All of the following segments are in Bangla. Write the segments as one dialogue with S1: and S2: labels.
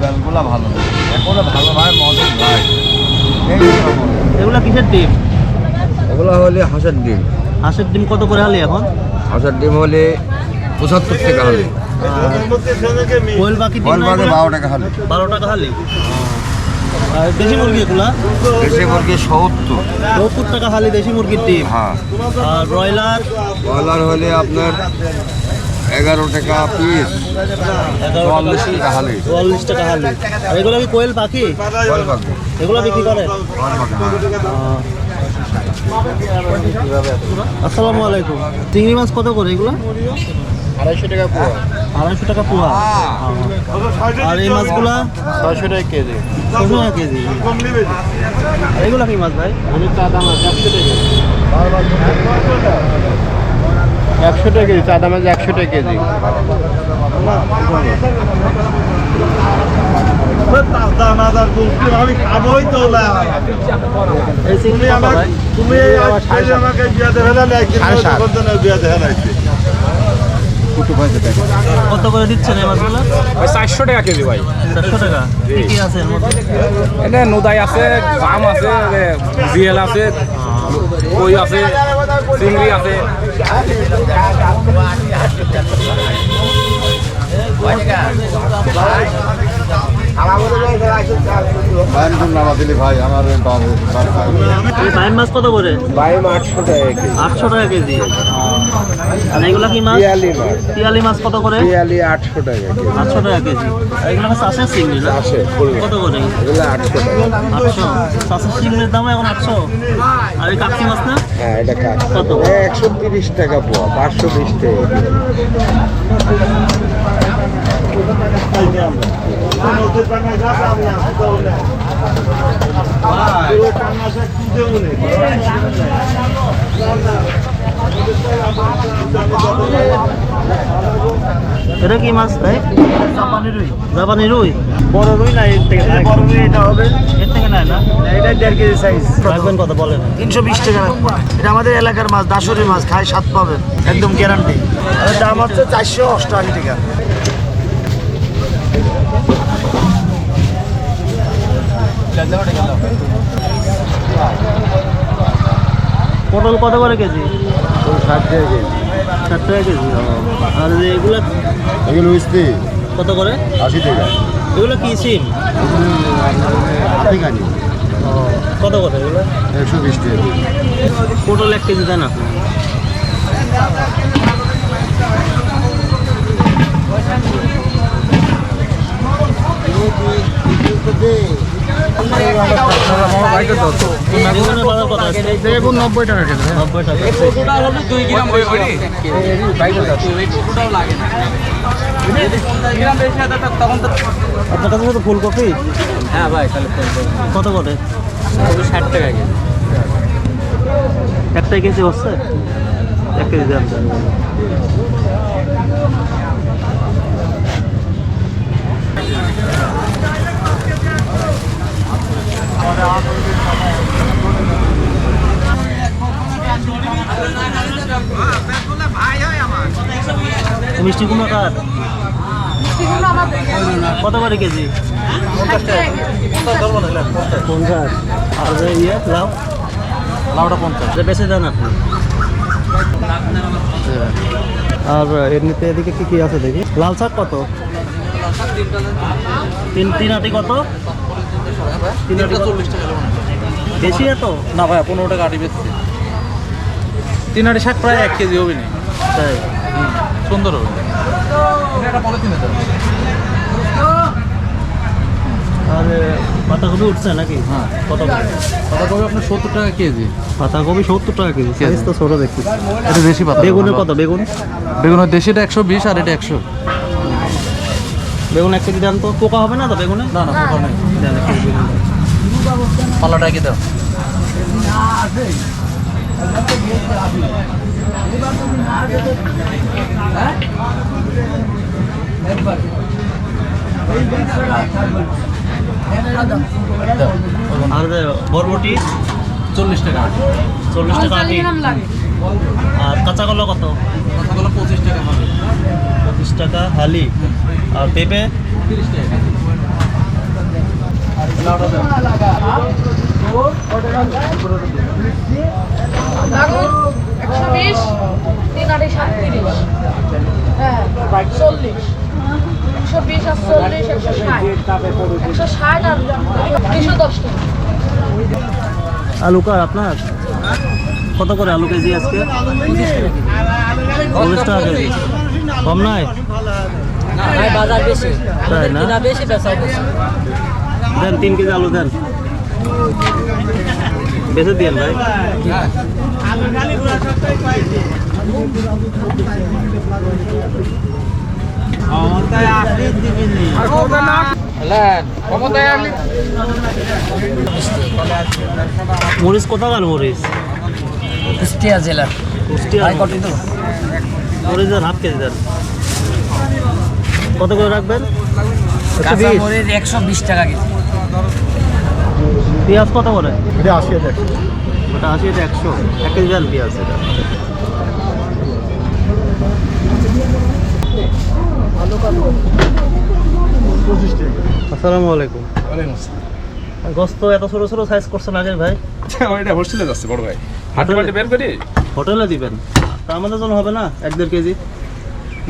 S1: বেলগুলা ভালো। এখনও ভালো ভাই মদন ভাই। এই
S2: কিসের ডিম?
S1: এগুলো হলে হাঁসের ডিম।
S2: হাঁসের ডিম কত করে হালি এখন?
S1: হাঁসের ডিম হলে পঁচাত্তর টাকা হলে।
S2: কোয়েল এগুলা?
S1: বারো টাকা হলে।
S2: বারো টাকা হালি? আর দেশি মুরগি এগুলা?
S1: দেশি মুরগি সত্তর।
S2: সত্তর টাকা হালি দেশি মুরগির ডিম।
S1: হ্যাঁ।
S2: আর ব্রয়লার?
S1: ব্রয়লার হলে আপনার এগারো টাকা পিস
S2: এগারো
S1: চুয়াল্লিশ টাকা হালি।
S2: চুয়াল্লিশ টাকা হালি। আর এগুলো কি কোয়েল পাখি? এগুলো বিক্রি
S1: পাখি হ্যাঁ।
S2: আসসালামু আলাইকুম। চিংড়ি মাছ কত করে এগুলো?
S1: আড়াইশো টাকা পুরো
S2: আড়াইশো টাকা পোয়া। আর এই মাছগুলা?
S1: ছয়শো টাকা কেজি।
S2: ছশো টাকা কেজি। এগুলো কি মাছ ভাই?
S1: চাঁদা মাছ একশো টাকা। একশো টাকা কেজি চাঁদা মাছ একশো টাকা কেজি।
S2: কত করে দিচ্ছেন
S3: চারশো টাকা কেজি ভাই।
S2: চারশো টাকা। কি আছে
S3: নোদাই আছে জাম আছে জিএল আছে কই আছে। চিংড়ি আছে
S1: ভাই আমার
S2: বাইম মাছ কত করে
S1: বাইম আটশো টাকা
S2: আটশো টাকা কেজি আর এগুলো কি মাছ?
S1: পিয়ালি মাছ।
S2: পিয়ালি মাছ কত করে?
S1: পিয়ালি আটশো টাকা কেজি।
S2: আটশো টাকা কেজি। আর এগুলো চিংড়ি না?
S1: চাষের,
S2: কত করে?
S1: এগুলো আটশো টাকা।
S2: আটশো। চাষের চিংড়ির দাম এখন আটশো। আর এই কাপসি মাছ না?
S1: হ্যাঁ এটা কাজ
S2: কত?
S1: একশো তিরিশ টাকা পোয়া পাঁচশো বিশ টাকা কেজি।
S2: এটা কি মাছ ভাই? জাপানি রুই। জাপানি রুই? বড় রুই না এর থেকে
S4: বড় রুই এটা হবে?
S2: এর থেকে নেয় না?
S4: এটা দেড় কেজি সাইজ
S2: রাখবেন কথা বলেন।
S4: তিনশো বিশ টাকা রাখব। এটা আমাদের এলাকার মাছ দাসরি মাছ খাই স্বাদ পাবেন একদম গ্যারান্টি দাম হচ্ছে চারশো অষ্টআশি টাকা।
S2: পটল কত করে কেজি?
S1: ষাট টাকা কেজি।
S2: ষাট টাকা কেজি আর এগুলো কত করে?
S1: আশি টাকা।
S2: এগুলো কি সিম? কত করে এগুলো?
S1: একশো বিশ টাকা।
S2: পটল এক কেজি দেন আপনি। বেগুনের বাজার কত আছে?
S1: বেগুন নব্বই টাকা কেজি।
S2: নব্বই টাকা। আপনার কাছে তো ফুলকপি?
S3: হ্যাঁ ভাই তাহলে
S2: কত করে
S3: ষাট টাকা কেজি।
S2: একটাই কেজি হচ্ছে? এক কেজি দেন মিষ্টি কুমড়ো কার? কত করে কেজি? পঞ্চাশ। আর যে ইয়ে লাউ? লাউটা পঞ্চাশ। যে বেশি দেন আপনি। আর এমনিতে এদিকে কি কি আছে দেখি? লাল শাক কত? তিন তিন আটি কত? তিন আটি কত? বেশি এত?
S3: না ভাই পনেরো টাকা আটি বেচছে তিন আটি শাক প্রায় এক কেজি হবে না
S2: তাই?
S3: সুন্দর হবে।
S2: আর পাতাকপি উঠছে নাকি?
S3: হ্যাঁ।
S2: কত করে?
S3: পাতা কবে আপনার সত্তর টাকা কেজি।
S2: পাতাকপি সত্তর টাকা কেজি সাইজ তো ছোটো দেখছি।
S3: এটা দেশি পাতা
S2: বেগুনের কত বেগুন?
S3: বেগুনের দেশিটা একশো বিশ আর এটা একশো।
S2: বেগুন এক কেজি দেন তো। পোকা হবে না তো বেগুনে?
S3: না না পোকা নেই।
S2: দেন এক কেজি বেগুন। দেন।
S3: পাল্লাটা কি দাও।
S2: আর যে বরবটি?
S3: চল্লিশ টাকা
S2: চল্লিশ টাকা আটি। আর কাঁচা কলা কত?
S3: কথাগুলো পঁচিশ টাকা হবে
S2: পঁচিশ টাকা হালি। আর পেঁপে? আলু কার আপনার? কত করে আলু কেজি আজকে? কম নাই
S5: বাজার বেশি।
S2: তাই না?
S5: কিনা বেশি বেচা বেশি
S2: দেন তিন কেজি আলু দেন। বেঁচে দিন ভাই। মরিচ কোথাকার মরিচ?
S5: কুষ্টিয়া জেলার।
S2: কুষ্টিয়া মরিচ। হাফ কেজি দেন। কত করে রাখবেন? একশো বিশ।
S5: একশো বিশ টাকা কেজি।
S2: পেঁয়াজ কত করে?
S1: এটা আশি হাজার
S2: ওটা আশি একশো। এক কেজি পেঁয়াজ এটা।
S1: পঁচিশ টাকা।
S2: আসসালামু আলাইকুম। গোস্ত এত ছোট ছোট সাইজ করছেন ভাই।
S3: ওইটা হোস্টেলে যাচ্ছে বড় ভাই। বের করি?
S2: হোটেলে দিবেন। তা আমাদের জন্য হবে না এক দেড় কেজি?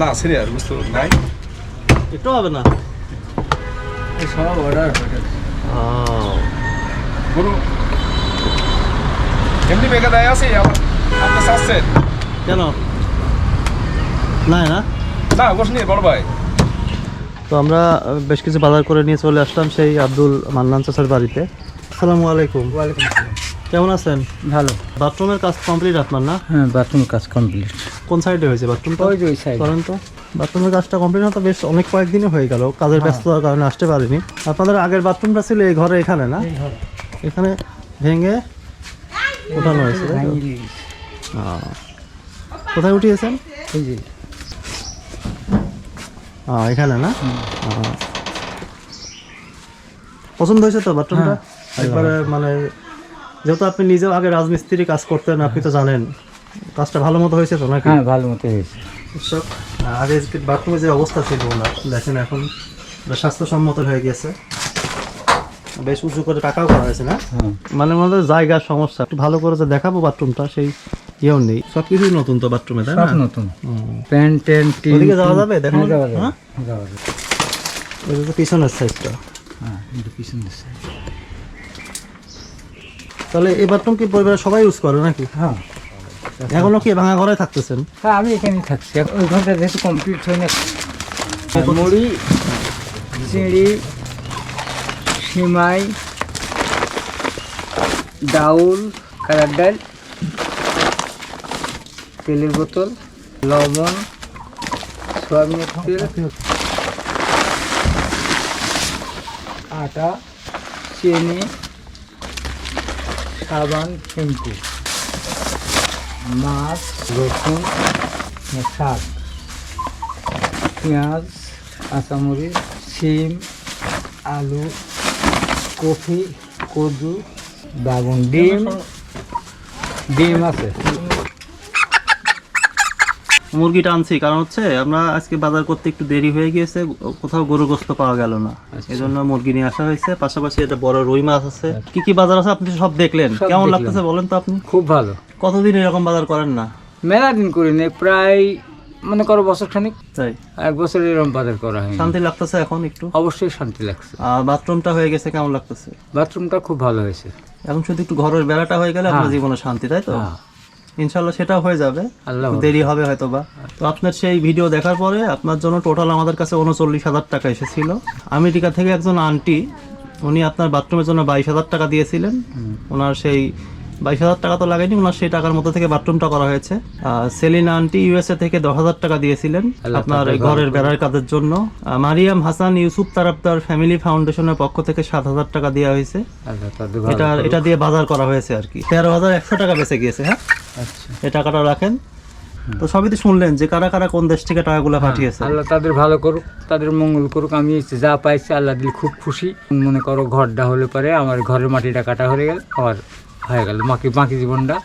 S3: না সিরিয়াস বুঝতে নাই।
S2: একটু হবে না।
S5: সব অর্ডার
S3: গরু এমনি বেগে দেয় আছে আপনি
S2: কেন? না না?
S3: না গোস নিয়ে বড় ভাই।
S2: তো আমরা বেশ কিছু বাজার করে নিয়ে চলে আসলাম সেই আব্দুল মান্নান চাচার বাড়িতে। আসসালামু আলাইকুম। কেমন আছেন?
S5: ভালো।
S2: বাথরুমের কাজ কমপ্লিট আপনার না?
S5: হ্যাঁ বাথরুম কাজ কমপ্লিট।
S2: কোন সাইডে হয়েছে বাথরুমটা?
S5: ওই যে ওই সাইড।
S2: করেন তো। বাথরুমের কাজটা কমপ্লিট হতে বেশ অনেক কয়েকদিনই হয়ে গেল। কাজের ব্যস্ততার কারণে আসতে পারিনি। আপনাদের আগের বাথরুমটা ছিল এই ঘরে এখানে না? এখানে ভেঙে উঠানো হয়েছে। কোথায় উঠিয়েছেন?
S5: এই যে।
S2: এখানে না? পছন্দ হয়েছে তো বাথরুমটা? একবারে মানে যেহেতু আপনি নিজেও আগে রাজমিস্ত্রি কাজ করতেন আপনি তো জানেন। কাজটা ভালো মতো হয়েছে তো নাকি?
S5: হ্যাঁ ভালো মতো হয়েছে।
S2: দর্শক, আগে যে বাথরুমের যে অবস্থা ছিল ওনার দেখেন এখন স্বাস্থ্যসম্মত হয়ে গেছে বেশ উঁচু করে টাকাও করা হয়েছে না? মানে আমাদের জায়গার সমস্যা একটু ভালো করে যে দেখাবো বাথরুমটা সেই ইয়েও নেই। সব কিছুই নতুন তো বাথরুমে তাই না?
S5: নতুন। প্যান্ট ট্যান্ট
S2: ওদিকে যাওয়া যাবে? দেখো
S5: হ্যাঁ, যাওয়া যাবে।
S2: হ্যাঁ?
S5: যাওয়া যাবে।
S2: ওই যে পিছনের সাইজটা
S5: হ্যাঁ কিন্তু পিছন দিচ্ছে
S2: তাহলে এই বাথরুম কি পরিবারের সবাই ইউজ করে নাকি?
S5: হ্যাঁ।
S2: এখনও কি ভাঙা ঘরে থাকতেছেন?
S5: হ্যাঁ আমি এখানেই থাকছি। এখন ওই ঘরটা যেহেতু কমপ্লিট হয় না মুড়ি চিংড়ি, সিমাই, ডাউল, কালার ডাল, তেলের বোতল, লবণ সয়াবিনের তেল, আটা, চিনি, সাবান, শ্যাম্পু। মাছ রসুন শাক। পেঁয়াজ কাঁচামরিচ শিম আলু কফি কদু বাগুন। ডিম? ডিম আছে।
S2: মুরগিটা আনছি কারণ হচ্ছে আমরা আজকে বাজার করতে একটু দেরি হয়ে গিয়েছে কোথাও গরু গোস্ত পাওয়া গেল না। এই জন্য মুরগি নিয়ে আসা হয়েছে পাশাপাশি এটা বড় রুই মাছ আছে। কি কি বাজার আছে আপনি সব দেখলেন? কেমন লাগতেছে বলেন তো আপনি?
S5: খুব ভালো।
S2: কতদিন এরকম বাজার করেন না?
S5: মেলা দিন করি নেই প্রায় মনে করো বছর খানিক।
S2: তাই।
S5: এক বছর এরকম বাজার করা হয়
S2: শান্তি লাগতেছে এখন একটু?
S5: অবশ্যই শান্তি লাগছে।
S2: আর বাথরুমটা হয়ে গেছে কেমন লাগতেছে?
S5: বাথরুমটা খুব ভালো হয়েছে।
S2: এখন শুধু একটু ঘরের বেড়াটা হয়ে গেলে আপনার
S5: হ্যাঁ।
S2: জীবনে শান্তি তাই তো?
S5: হ্যাঁ।
S2: ইনশাল্লাহ সেটা হয়ে যাবে। দেরি হবে হয়তো বা তো আপনার সেই ভিডিও দেখার পরে আপনার জন্য টোটাল আমাদের কাছে উনচল্লিশ হাজার টাকা এসেছিল। আমেরিকা থেকে একজন আন্টি উনি আপনার বাথরুমের জন্য বাইশ হাজার টাকা দিয়েছিলেন। ওনার সেই বাইশ হাজার টাকা তো লাগেনি ওনার সেই টাকার মধ্যে থেকে বাথরুমটা করা হয়েছে। সেলিনা আন্টি ইউএসএ থেকে দশ হাজার টাকা দিয়েছিলেন আপনার ঘরের বেড়ার কাজের জন্য। মারিয়াম হাসান ইউসুফ তারাবদার ফ্যামিলি ফাউন্ডেশনের পক্ষ থেকে সাত হাজার টাকা দেওয়া হয়েছে। এটা এটা দিয়ে বাজার করা হয়েছে আর কি। তেরো হাজার একশো টাকা বেঁচে গিয়েছে হ্যাঁ?
S5: আচ্ছা।
S2: এই টাকাটা রাখেন। তো সবই তো শুনলেন যে কারা কারা কোন দেশ থেকে টাকাগুলো পাঠিয়েছে।
S5: আল্লাহ তাদের ভালো করুক তাদের মঙ্গল করুক। আমি যা পাইছি আল্লাহ দিল খুব খুশি। মনে করো ঘরটা হলে পরে আমার ঘরের মাটিটা কাটা হয়ে গেল আমার হয়ে গেল। বাকি বাকি জীবনটা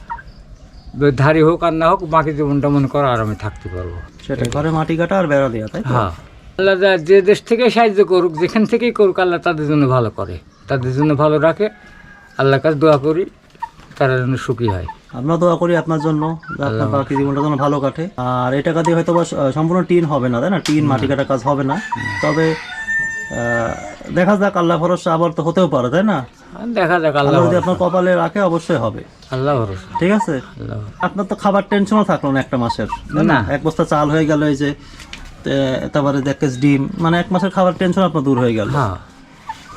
S5: ধারি হোক আর না হোক বাকি জীবনটা মনে করো আরামে থাকতে পারব।
S2: সেটা ঘরে মাটি কাটা আর বেড়া দেওয়া তাই
S5: হ্যাঁ। আল্লাহ যে দেশ থেকে সাহায্য করুক যেখান থেকেই করুক আল্লাহ তাদের জন্য ভালো করে। তাদের জন্য ভালো রাখে। আল্লাহর কাছে দোয়া করি তারা যেন সুখী হয়।
S2: আমরা দোয়া করি আপনার জন্য আপনার বাকি জীবনটা যেন ভালো কাটে। আর এই টাকা দিয়ে হয়তো বা সম্পূর্ণ টিন হবে না তাই না? টিন মাটি কাটা কাজ হবে না। তবে দেখা যাক আল্লাহ ভরসা আবার তো হতেও পারে তাই না?
S5: দেখা যাক আল্লাহ
S2: যদি আপনার কপালে রাখে অবশ্যই হবে।
S5: আল্লাহ ভরসা।
S2: ঠিক আছে? আপনার তো খাবার টেনশনও থাকল না একটা মাসের না। এক বস্তা চাল হয়ে গেল এই যে তারপরে এক কেস ডিম মানে এক মাসের খাবার টেনশন আপনার দূর হয়ে গেল।
S5: হ্যাঁ।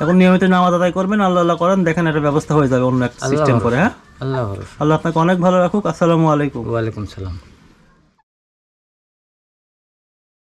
S2: এখন নিয়মিত নামাজ আদায় করবেন আল্লাহ আল্লাহ করেন দেখেন একটা ব্যবস্থা হয়ে যাবে অন্য একটা সিস্টেম করে হ্যাঁ?
S5: আল্লাহ
S2: আল্লাহ আপনাকে অনেক ভালো রাখুক আসসালামু আলাইকুম।
S5: ওয়ালাইকুম সালাম।